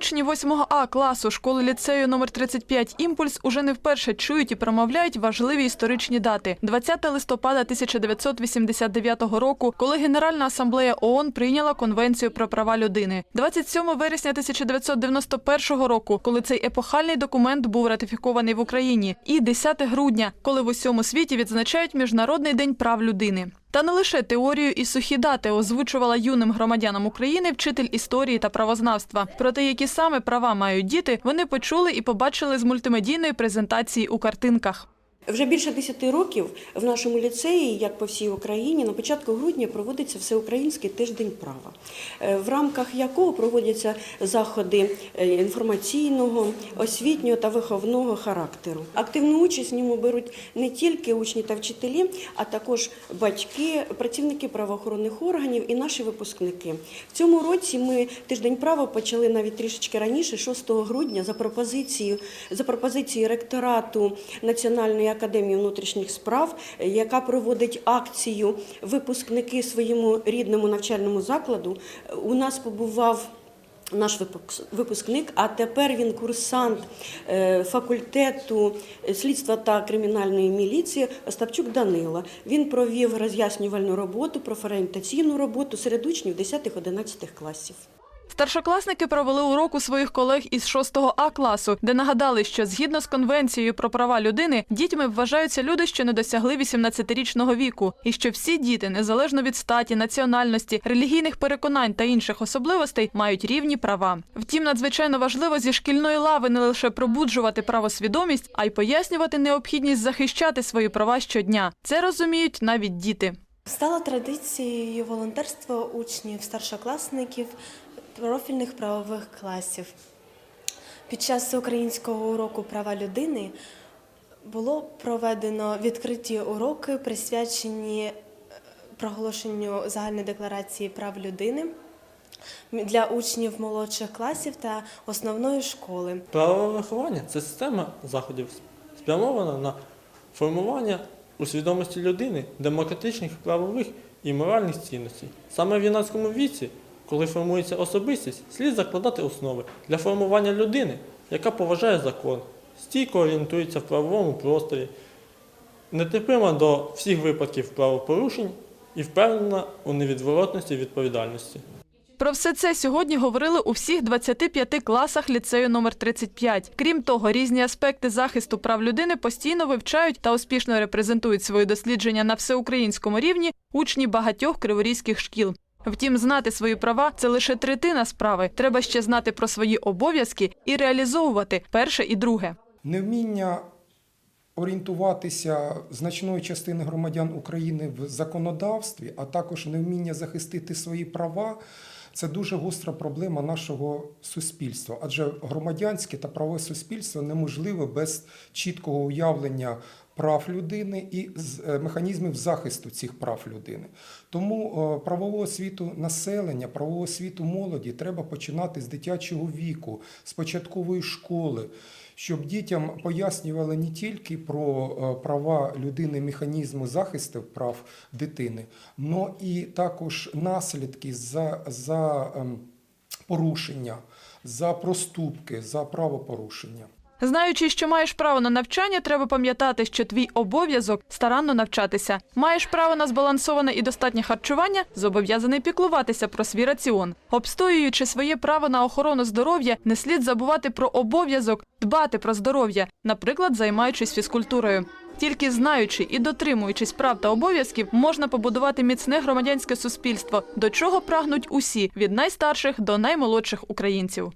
Учні 8 А класу школи ліцею номер 35 Імпульс уже не вперше чують і промовляють важливі історичні дати. 20 листопада 1989 року, коли Генеральна асамблея ООН прийняла Конвенцію про права людини. 27 вересня 1991 року, коли цей епохальний документ був ратифікований в Україні, і 10 грудня, коли в усьому світі відзначають Міжнародний день прав людини. Та не лише теорію і сухі дати озвучувала юним громадянам України вчитель історії та правознавства. Про те, які саме права мають діти, вони почули і побачили з мультимедійної презентації у картинках. Вже більше 10 років в нашому ліцеї, як по всій Україні, на початку грудня проводиться всеукраїнський тиждень права, е, в рамках якого проводяться заходи е, інформаційного, освітнього та виховного характеру. Активну участь в ньому беруть не тільки учні та вчителі, а також батьки, працівники правоохоронних органів і наші випускники. В цьому році ми тиждень права почали навіть трішечки раніше, 6 грудня, за пропозицією за пропозицією ректорату Національної академії внутрішніх справ, яка проводить акцію випускники своєму рідному навчальному закладу. У нас побував. Наш випускник, а тепер він курсант е, факультету слідства та кримінальної міліції Остапчук Данила. Він провів роз'яснювальну роботу, профорієнтаційну роботу серед учнів 10-11 класів. Старшокласники провели урок у своїх колег із 6 А класу, де нагадали, що згідно з конвенцією про права людини дітьми вважаються люди, що не досягли 18-річного віку, і що всі діти, незалежно від статі, національності, релігійних переконань та інших особливостей, мають рівні права. Втім, надзвичайно важливо зі шкільної лави не лише пробуджувати правосвідомість, а й пояснювати необхідність захищати свої права щодня. Це розуміють навіть діти. Стало традицією волонтерства учнів, старшокласників профільних правових класів. Під час українського уроку права людини було проведено відкриті уроки, присвячені е, проголошенню загальної декларації прав людини для учнів молодших класів та основної школи. Правове виховання це система заходів, спрямована на формування у свідомості людини демократичних, правових і моральних цінностей. Саме в юнацькому віці, коли формується особистість, слід закладати основи для формування людини, яка поважає закон, стійко орієнтується в правовому просторі, нетерпима до всіх випадків правопорушень і впевнена у невідворотності відповідальності. Про все це сьогодні говорили у всіх 25 класах ліцею номер 35. Крім того, різні аспекти захисту прав людини постійно вивчають та успішно репрезентують свої дослідження на всеукраїнському рівні учні багатьох криворізьких шкіл. Втім, знати свої права це лише третина справи. Треба ще знати про свої обов'язки і реалізовувати перше і друге. Невміння орієнтуватися значної частини громадян України в законодавстві, а також невміння захистити свої права. Це дуже гостра проблема нашого суспільства, адже громадянське та правове суспільство неможливе без чіткого уявлення прав людини і е, механізмів захисту цих прав людини. Тому е, правову освіту населення, правову освіту молоді треба починати з дитячого віку, з початкової школи, щоб дітям пояснювали не тільки про е, права людини, механізми захисту прав дитини, але і також наслідки за, за ем, порушення, за проступки, за правопорушення. Знаючи, що маєш право на навчання, треба пам'ятати, що твій обов'язок старанно навчатися. Маєш право на збалансоване і достатнє харчування, зобов'язаний піклуватися про свій раціон. Обстоюючи своє право на охорону здоров'я, не слід забувати про обов'язок дбати про здоров'я, наприклад, займаючись фізкультурою. Тільки знаючи і дотримуючись прав та обов'язків, можна побудувати міцне громадянське суспільство, до чого прагнуть усі від найстарших до наймолодших українців.